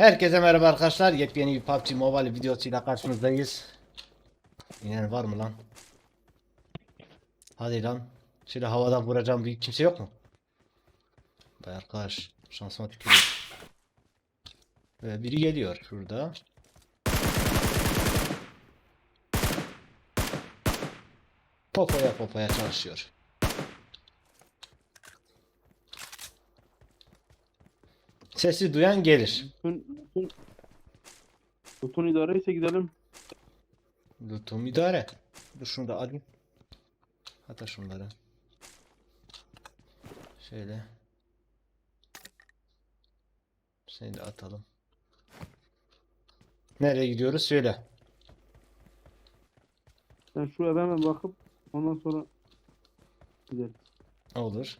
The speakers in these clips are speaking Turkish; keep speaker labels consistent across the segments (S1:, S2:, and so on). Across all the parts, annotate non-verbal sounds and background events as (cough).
S1: Herkese merhaba arkadaşlar. Yepyeni bir PUBG Mobile videosuyla karşınızdayız. İnen var mı lan? Hadi lan. Şöyle havadan vuracağım bir kimse yok mu? Vay arkadaş şansıma tükürüyor. Ve biri geliyor şurada. Popoya popoya çalışıyor. Sesi duyan gelir.
S2: Bütün, bütün, bütün idare ise gidelim.
S1: Lütfum idare. Dur şunu da alayım. Hatta şunları. Şöyle. Seni de atalım. Nereye gidiyoruz? Söyle.
S2: Sen şu eve hemen bakıp ondan sonra gidelim.
S1: Olur.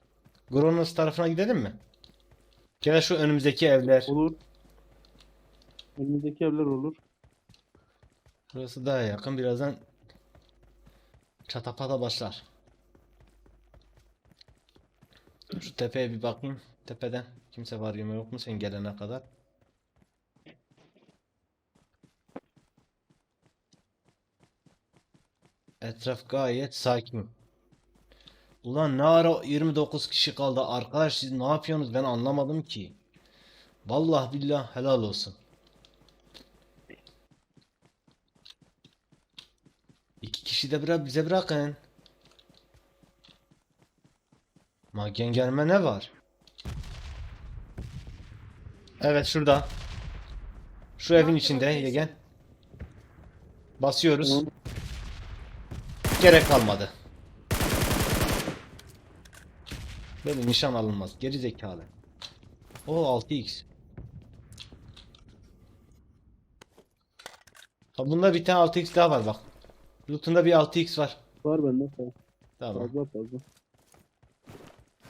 S1: Gronos tarafına gidelim mi? Gene şu önümüzdeki evler.
S2: Olur. Önümüzdeki evler olur.
S1: Burası daha yakın. Birazdan çatapata başlar. Şu tepeye bir bakayım. Tepeden kimse var mı yok mu sen gelene kadar. Etraf gayet sakin. Ulan ne ara 29 kişi kaldı arkadaş siz ne yapıyorsunuz ben anlamadım ki. Vallahi billah helal olsun. İki kişi de bırak bize bırakın. Magen gelme ne var? Evet şurada. Şu evin içinde Yegen. Basıyoruz. Gerek kalmadı. Böyle nişan alınmaz. Geri zekalı. O 6x. Ha bunda bir tane 6x daha var bak. Loot'unda bir 6x var.
S2: Var bende fazla.
S1: Tamam.
S2: Fazla fazla.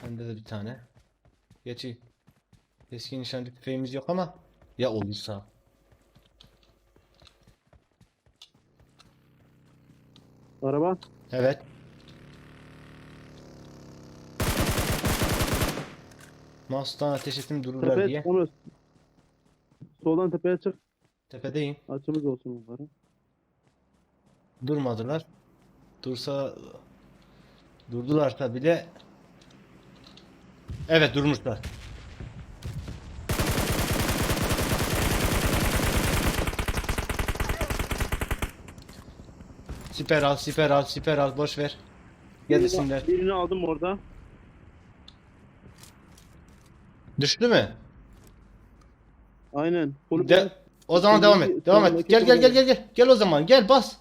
S1: Bende de bir tane. Gerçi eski nişancı tüfeğimiz yok ama ya olursa.
S2: Araba.
S1: Evet. Mouse'dan ateş ettim dururlar
S2: Tepeye
S1: diye.
S2: Onu. Soldan tepeye çık.
S1: Tepedeyim.
S2: Açımız olsun onlara.
S1: Durmadılar. Dursa durdularsa bile Evet durmuşlar. Siper al, siper al, siper al, boş ver. Gelsinler.
S2: Birini, birini aldım orada.
S1: Düştü mü?
S2: Aynen.
S1: De o zaman devam et. Devam et. Gel gel gel gel gel. Gel o zaman. Gel bas.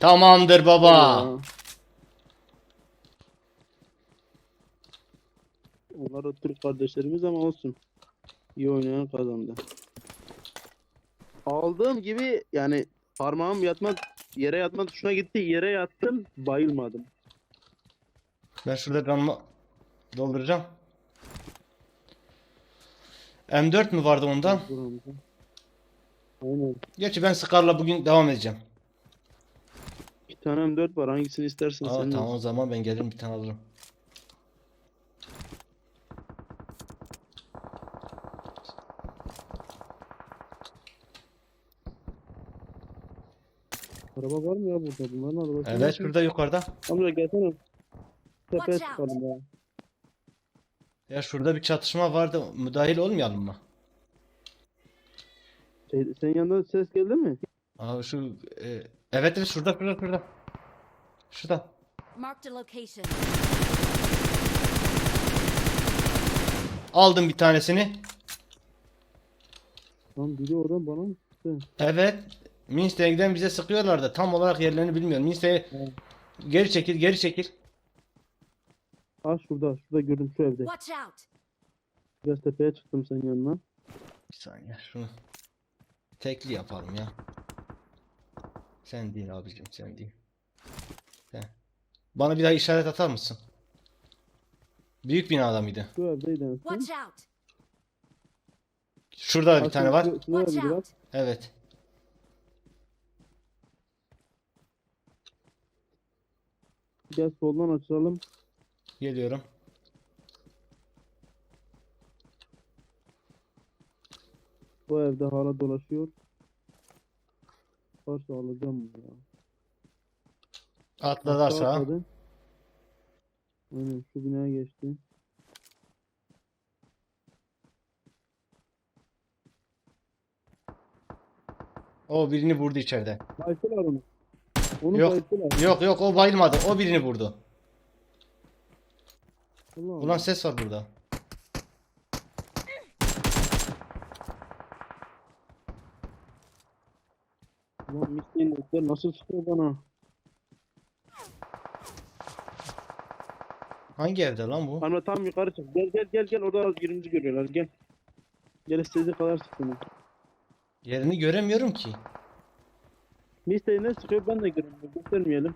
S1: Tamamdır baba.
S2: Aa. Onlar da Türk kardeşlerimiz ama olsun. İyi oynayan kazandı. Aldığım gibi yani parmağım yatmak yere yatma tuşuna gitti. Yere yattım. Bayılmadım.
S1: Ben şurada canımı dolduracağım. M4 mü vardı ondan?
S2: Aynen.
S1: Gerçi ben Scar'la bugün devam edeceğim.
S2: Bir tane M4 var. Hangisini istersen
S1: Aa,
S2: senin
S1: tamam o zaman ben gelirim bir tane alırım.
S2: Araba var mı ya burada? Bunların arabası
S1: Evet şurada yukarıda.
S2: Amca gelsene. Tepeye çıkalım ya.
S1: Ya şurada bir çatışma vardı. Müdahil olmayalım mı?
S2: Şey, senin yanında ses geldi mi?
S1: Aa şu e, evet evet şurada şurada şurada. Şurada.
S3: Marked a location.
S1: Aldım bir tanesini.
S2: Lan biri oradan bana mı çıktı?
S1: Evet. Minstey'den bize sıkıyorlardı. Tam olarak yerlerini bilmiyorum. Minstey
S2: Evet.
S1: geri çekil, geri çekil.
S2: Ah şurada. Şurada gördüm şu evde.
S3: Watch out!
S2: Biraz tepeye çıktım senin yanına.
S1: Bir saniye şunu tekli yapalım ya. Sen değil abicim, sen değil. Sen. Bana bir daha işaret atar mısın? Büyük binada mıydı?
S2: Şu evdeydi en son.
S3: Watch out!
S1: Şurada da bir
S2: Ah,
S1: tane var.
S3: Watch out!
S1: Evet.
S2: Gel soldan açalım.
S1: Geliyorum.
S2: Bu evde hala dolaşıyor. Varsa alacağım bunu ya.
S1: Atladı
S2: Aşağı atladı. Aynen şu binaya geçti.
S1: O birini vurdu içeride.
S2: Baytılar onu. Onu
S1: Yok.
S2: baytılar.
S1: Yok yok o bayılmadı. O birini vurdu.
S2: Allah
S1: Ulan
S2: Allah.
S1: ses var burada.
S2: Ulan misleyin etler nasıl sıkıyor bana?
S1: Hangi evde lan bu?
S2: Anne tam yukarı çık. Gel gel gel gel orada az birinci görüyorlar gel. Gel istediği kadar sıksın.
S1: Yerini göremiyorum ki.
S2: Misleyin ne sıkıyor ben de görüyorum. Göstermeyelim.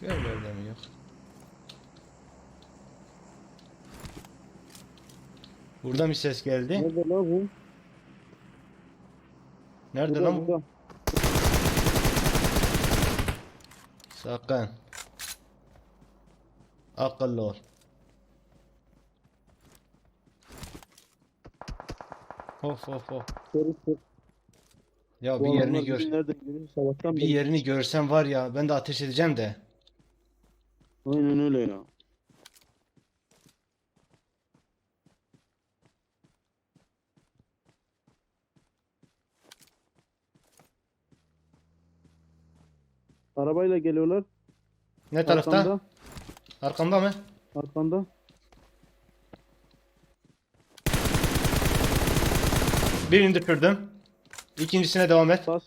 S1: Şu evlerde mi yok? Burada bir ses geldi.
S2: Nerede lan bu?
S1: Nerede
S2: Burada,
S1: lan bu?
S2: burada.
S1: Sakın. Akıllı ol. Of of of.
S2: Sarı sık.
S1: Ya
S2: Bu
S1: bir yerini
S2: adamlar
S1: gör.
S2: görüyor? Sabahtan
S1: Bir
S2: beri.
S1: yerini görsem var ya ben de ateş edeceğim de.
S2: Aynen öyle ya. Arabayla geliyorlar.
S1: Ne tarafta?
S2: Arkamda.
S1: Arkamda mı?
S2: Arkanda.
S1: Birini düşürdüm. İkincisine devam et.
S2: Bas.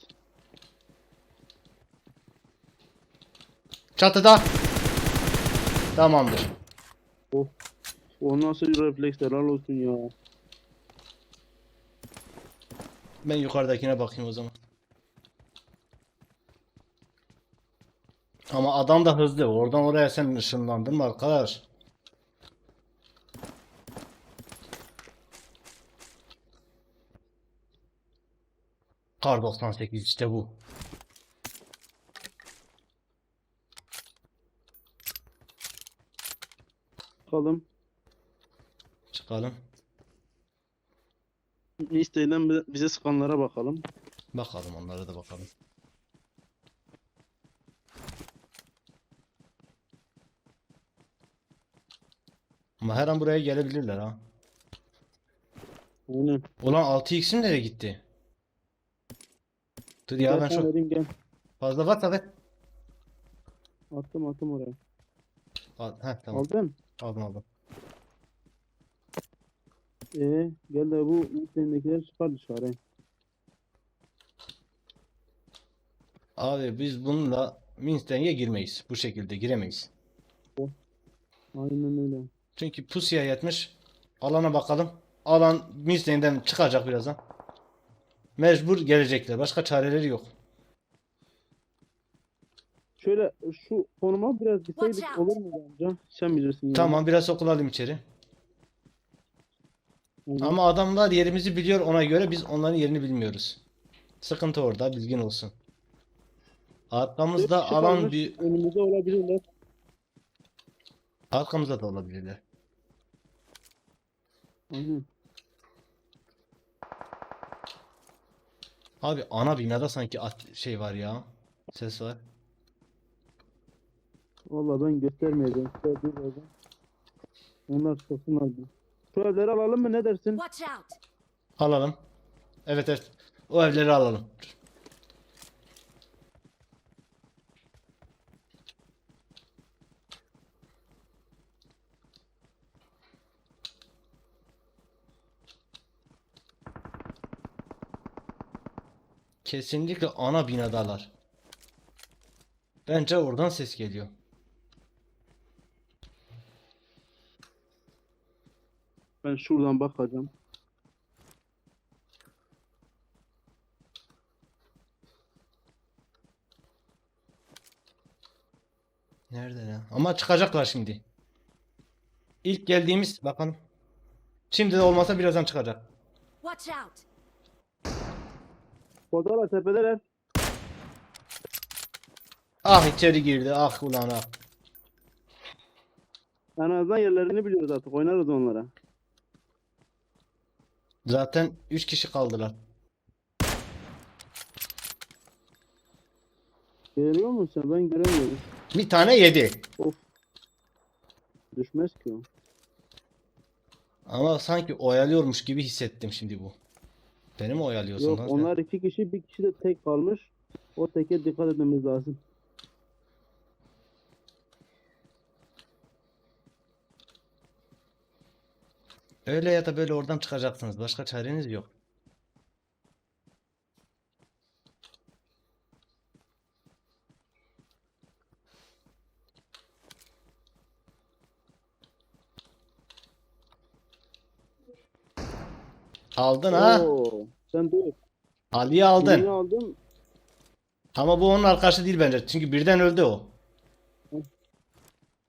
S1: Çatıda. Tamamdır.
S2: O nasıl bir refleks helal olsun ya.
S1: Ben yukarıdakine bakayım o zaman. Ama adam da hızlı. Oradan oraya sen ışınlandın mı arkadaş? Kar 98 işte bu.
S2: Bakalım.
S1: Çıkalım.
S2: İsteğinden bize- sıkanlara bakalım.
S1: Bakalım onlara da bakalım. Ama her an buraya gelebilirler ha.
S2: Aynen.
S1: Ulan 6x'im nereye gitti? Dur ya ben şu
S2: vereyim gel.
S1: fazla varsa ver.
S2: Attım attım oraya.
S1: Al, heh, tamam.
S2: Aldın.
S1: Aldım aldım.
S2: Ee, gel de bu isteğindekiler çıkar dışarı.
S1: Abi biz bununla Minsteng'e girmeyiz. Bu şekilde giremeyiz.
S2: Aynen öyle.
S1: Çünkü pusuya yatmış. Alana bakalım. Alan Minsteng'den çıkacak birazdan. Mecbur gelecekler. Başka çareleri yok.
S2: Şöyle şu konuma biraz gitseydik olur mu bence? Sen bilirsin ya.
S1: Tamam biraz sokulalım içeri.
S2: Aynen.
S1: Ama adamlar yerimizi biliyor ona göre biz onların yerini bilmiyoruz. Sıkıntı orada bilgin olsun. Arkamızda alan bir
S2: Önümüzde olabilirler.
S1: arkamızda da olabilirler.
S2: Aynen.
S1: Abi ana binada sanki at şey var ya. Ses var.
S2: Valla ben göstermeyeceğim. Şöyle dur. Onlar çıksınlar bir. Şu evleri alalım mı ne dersin?
S3: Watch out!
S1: Alalım. Evet evet. O evleri alalım. Kesinlikle ana binadalar. Bence oradan ses geliyor.
S2: Ben şuradan bakacağım.
S1: Nerede ya? Ama çıkacaklar şimdi. İlk geldiğimiz bakalım. Şimdi de olmasa birazdan çıkacak.
S3: Watch out!
S2: Fotoğraf tepedeler.
S1: Ah içeri girdi. Ah ulan ah.
S2: En azından yerlerini biliyoruz artık. Oynarız onlara.
S1: Zaten 3 kişi kaldılar.
S2: Görüyor musun? Ben göremiyorum.
S1: Bir tane yedi.
S2: Düşmez ki o.
S1: Ama sanki oyalıyormuş gibi hissettim şimdi bu. Beni mi oyalıyorsun
S2: Yok onlar iki kişi bir kişi de tek kalmış. O teke dikkat etmemiz lazım.
S1: Öyle ya da böyle oradan çıkacaksınız. Başka çareniz yok. Aldın ha?
S2: Oo, sen dur.
S1: Ali'yi aldın.
S2: Birini aldım.
S1: Ama bu onun arkadaşı değil bence. Çünkü birden öldü o.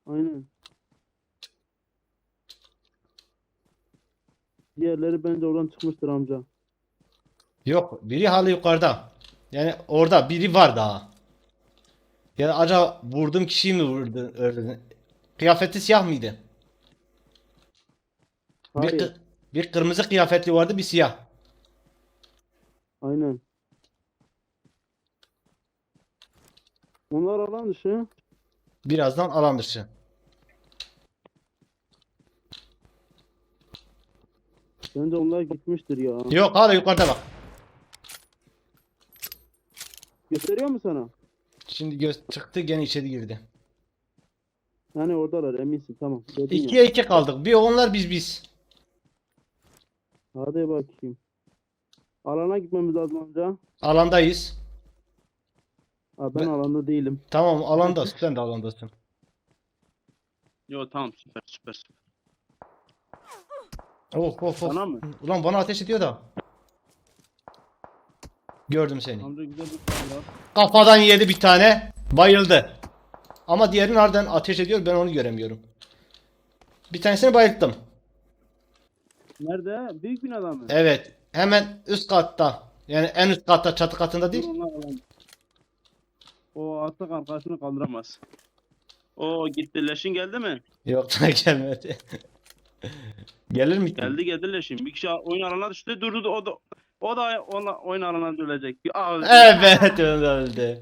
S2: Aynen. Diğerleri bence oradan çıkmıştır amca.
S1: Yok, biri hala yukarıda. Yani orada biri var daha. Ya da acaba vurduğum kişiyi mi vurdu öldü? Kıyafeti siyah mıydı? Bir,
S2: Hayır.
S1: kı- bir kırmızı kıyafetli vardı, bir siyah.
S2: Aynen. Onlar alan dışı.
S1: Birazdan alan dışı.
S2: Bence onlar gitmiştir ya.
S1: Yok, hala yukarıda bak.
S2: Gösteriyor mu sana?
S1: Şimdi göz çıktı gene içeri girdi.
S2: Yani oradalar eminsin tamam. Dedin ya.
S1: 2'ye 2 kaldık. Bir onlar biz biz.
S2: Hadi bakayım. Alana gitmemiz lazım amca.
S1: Alandayız.
S2: Aa, ben
S1: Ben-
S2: alanda değilim.
S1: Tamam alandasın. Sen de alandasın.
S3: Yo tamam süper süper. süper.
S1: Oh oh oh.
S2: Sana mı?
S1: Ulan bana ateş ediyor da. Gördüm seni.
S2: Amca güzel bir tane var.
S1: Kafadan yedi bir tane. Bayıldı. Ama diğeri nereden ateş ediyor ben onu göremiyorum. Bir tanesini bayılttım.
S2: Nerede? Büyük binada mı?
S1: Evet. Hemen üst katta. Yani en üst katta çatı katında değil.
S3: O atlık arkadaşını kaldıramaz. O gitti leşin geldi mi?
S1: Yok daha (laughs) gelmedi. Gelir mi?
S3: Geldi geldi leşin. Bir kişi oyun alana düştü durdu o da o da ona, oyun alana ölecek. Aa, öldü.
S1: Evet öldü.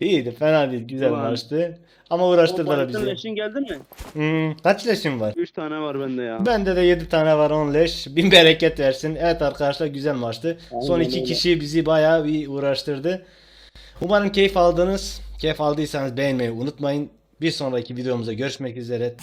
S1: İyiydi fena değil güzel
S3: Ulan.
S1: maçtı. Ama uğraştırdılar bizi.
S3: leşin geldi mi?
S1: Hmm, kaç leşim var?
S3: 3 tane var bende ya.
S1: Bende de 7 tane var 10 leş. Bin bereket versin. Evet arkadaşlar güzel maçtı. Son
S2: Aynen
S1: iki
S2: öyle.
S1: kişi bizi bayağı bir uğraştırdı. Umarım keyif aldınız. Keyif aldıysanız beğenmeyi unutmayın. Bir sonraki videomuzda görüşmek üzere.